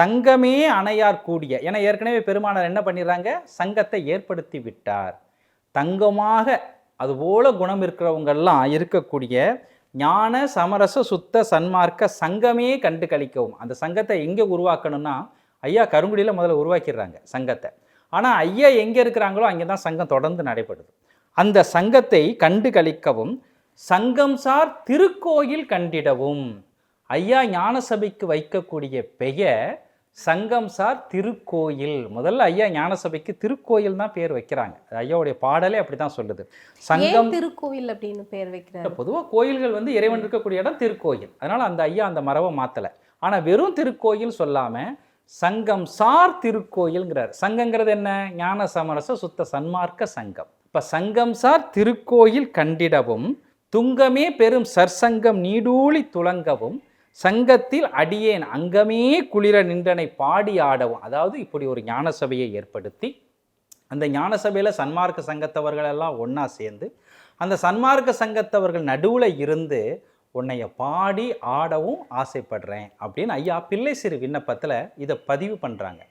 தங்கமே அணையார் கூடிய ஏன்னா ஏற்கனவே பெருமானார் என்ன பண்ணிடுறாங்க? சங்கத்தை ஏற்படுத்தி விட்டார். தங்கமாக அதுபோல குணம் இருக்கிறவங்கெல்லாம் இருக்கக்கூடிய ஞான சமரச சுத்த சன்மார்க்க சங்கமே கண்டு கழிக்கவும். அந்த சங்கத்தை எங்கே உருவாக்கணும்னா ஐயா கருங்குடியில் முதல்ல உருவாக்கிடுறாங்க சங்கத்தை. ஆனால் ஐயா எங்கே இருக்கிறாங்களோ அங்கே தான் சங்கம் தொடர்ந்து நடைபெறுது. அந்த சங்கத்தை கண்டு கழிக்கவும் சங்கம் சார் திருக்கோயில் கண்டிடவும். ஐயா ஞான சபைக்கு வைக்கக்கூடிய பெயர் சங்கம் சார் திருக்கோயில். முதல்ல ஐயா ஞானசபைக்கு திருக்கோயில் தான் பேர் வைக்கிறாங்க. ஐயாவுடைய பாடலே அப்படி தான் சொல்லுது. சங்கம் ஏன் திருக்கோவில் அப்படின்னு பேர் வைக்கிறாரு? பொதுவாக கோயில்கள் வந்து இறைவன் இருக்கக்கூடிய இடம் திருக்கோயில். அதனால அந்த ஐயா அந்த மரபை மாற்றலை ஆனால் வெறும் திருக்கோயில் சொல்லாமல் சங்கம் சார் திருக்கோயில்ங்கிறார். சங்கங்கிறது என்ன? ஞான சமரச சுத்த சன்மார்க்க சங்கம். இப்போ சங்கம் சார் திருக்கோயில் கண்டிடவும் துங்கமே பெரும் சற்சங்கம் நீடூழி துளங்கவும் சங்கத்தில் அடியேன் அங்கமே குளிர நின்றனை பாடி ஆடவும். அதாவது இப்படி ஒரு ஞான சபையை ஏற்படுத்தி அந்த ஞான சபையில் சன்மார்க்க சங்கத்தவர்கள் எல்லாம் ஒன்றா சேர்ந்து அந்த சன்மார்க்க சங்கத்தவர்கள் நடுவில் இருந்து உன்னைய பாடி ஆடவும் ஆசைப்படுறேன் அப்படின்னு ஐயா பிள்ளை சிறு விண்ணப்பத்தில் இதை பதிவு பண்ணுறாங்க